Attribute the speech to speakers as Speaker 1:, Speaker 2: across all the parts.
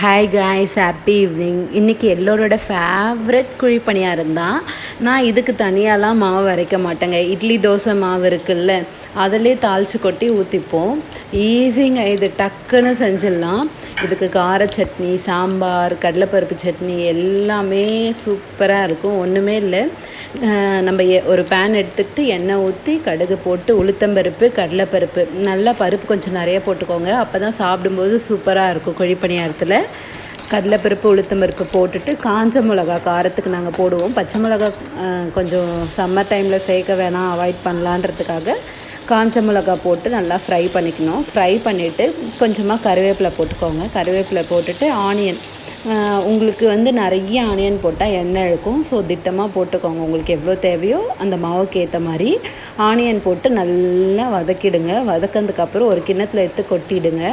Speaker 1: Hi guys happy evening இன்றைக்கி எல்லோரோட favourite குழி பணியாரம் தான். நான் இதுக்கு தனியாலாம் மாவு அரைக்க மாட்டேங்க. இட்லி தோசை மாவு இருக்குல்ல அதிலே தாளித்து கொட்டி ஊற்றிப்போம் ஈஸிங்க இது டக்குன்னு செஞ்சிடலாம். இதுக்கு கார சட்னி சாம்பார் கடலைப்பருப்பு சட்னி எல்லாமே சூப்பராக இருக்கும். ஒன்றுமே இல்லை. நம்ம எ- ஒரு பேன் எடுத்துக்கிட்டு எண்ணெய் ஊற்றி கடுகு போட்டு உளுத்தம்பருப்பு கடலைப்பருப்பு. நல்லா பருப்பு கொஞ்சம் நிறைய போட்டுக்கோங்க. அப்போ தான் சாப்பிடும்போது சூப்பராக இருக்கும் குழிப்பணியாரத்தில். கடலைப்பருப்பு உளுத்தம்பருப்பு போட்டுட்டு காஞ்ச மிளகா காரத்துக்கு நாங்கள் போடுவோம். பச்சை மிளகா கொஞ்சம் சம்மர் டைமில் சேர்க்க வேணாம் அவாய்ட் பண்ணலான்றதுக்காக காஞ்ச மிளகா போட்டு நல்லா ஃப்ரை பண்ணிக்கணும். ஃப்ரை பண்ணிவிட்டு கொஞ்சமாக கருவேப்பிலை போட்டுக்கோங்க. கருவேப்பிலை போட்டுட்டு ஆனியன் உங்களுக்கு வந்து நிறைய ஆனியன் போட்டால் எண்ணெய் இழுக்கும். ஸோ திட்டமாக போட்டுக்கோங்க. உங்களுக்கு எவ்வளோ தேவையோ அந்த மாவுக்கு ஏற்ற மாதிரி ஆனியன் போட்டு நல்லா வதக்கிடுங்க. வதக்கினதுக்கப்புறம் ஒரு கிண்ணத்தில் எடுத்து கொட்டிடுங்க.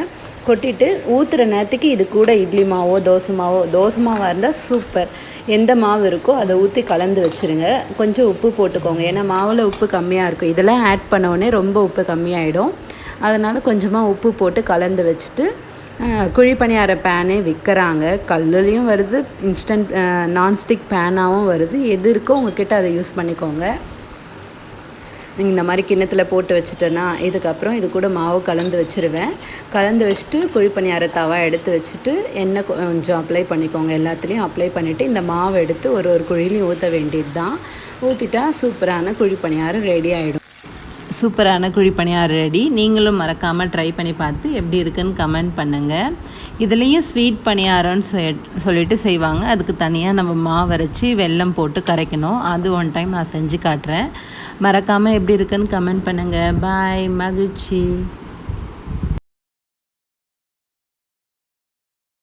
Speaker 1: கொட்டிட்டு ஊற்றுற நேரத்துக்கு இது கூட இட்லி மாவோ தோசை மாவோ தோசை மாவாக இருந்தால் சூப்பர் எந்த மாவு இருக்கோ அதை ஊற்றி கலந்து வச்சுருங்க. கொஞ்சம் உப்பு போட்டுக்கோங்க. ஏன்னா மாவில் உப்பு கம்மியாக இருக்கும். இதெல்லாம் ஆட் பண்ண ரொம்ப உப்பு கம்மியாயிடும். அதனால் கொஞ்சமாக உப்பு போட்டு கலந்து வச்சுட்டு குழிப்பணியார குழி பணியார பேனே விற்கிறாங்க கல்லுலேயும் வருது இன்ஸ்டன்ட் நான்ஸ்டிக் பேனாகவும் வருது. எது இருக்கோ உங்ககிட்ட அதை யூஸ் பண்ணிக்கோங்க. நீங்கள் இந்த மாதிரி கிண்ணத்தில் போட்டு வச்சுட்டேன்னா இதுக்கப்புறம் இது கூட மாவு கலந்து வச்சுருவேன். கலந்து வச்சுட்டு குழி தவா எடுத்து வச்சுட்டு எண்ணெய் கொஞ்சம் அப்ளை பண்ணிக்கோங்க எல்லாத்துலேயும். அப்ளை பண்ணிவிட்டு இந்த மாவை எடுத்து ஒரு ஒரு குழிலையும் ஊற்ற வேண்டியது தான் ஊற்றிட்டா சூப்பரான குழிப்பணியாரம் ரெடி ஆகிடும் சூப்பரான குழிப்பணியாரம் ரெடி நீங்களும் மறக்காமல் ட்ரை பண்ணி பார்த்து எப்படி இருக்குன்னு கமெண்ட் பண்ணுங்கள் இதுலேயும் ஸ்வீட் பணியாரம்னு சொல்லிட்டு செய்வாங்க. அதுக்கு தனியாக நம்ம மாவு அரைச்சி வெல்லம் போட்டு கரைக்கணும். அது ஒன் டைம் நான் செஞ்சு காட்டுறேன். மறக்காமல் எப்படி இருக்குன்னு கமெண்ட் பண்ணுங்கள் பாய் மகிழ்ச்சி.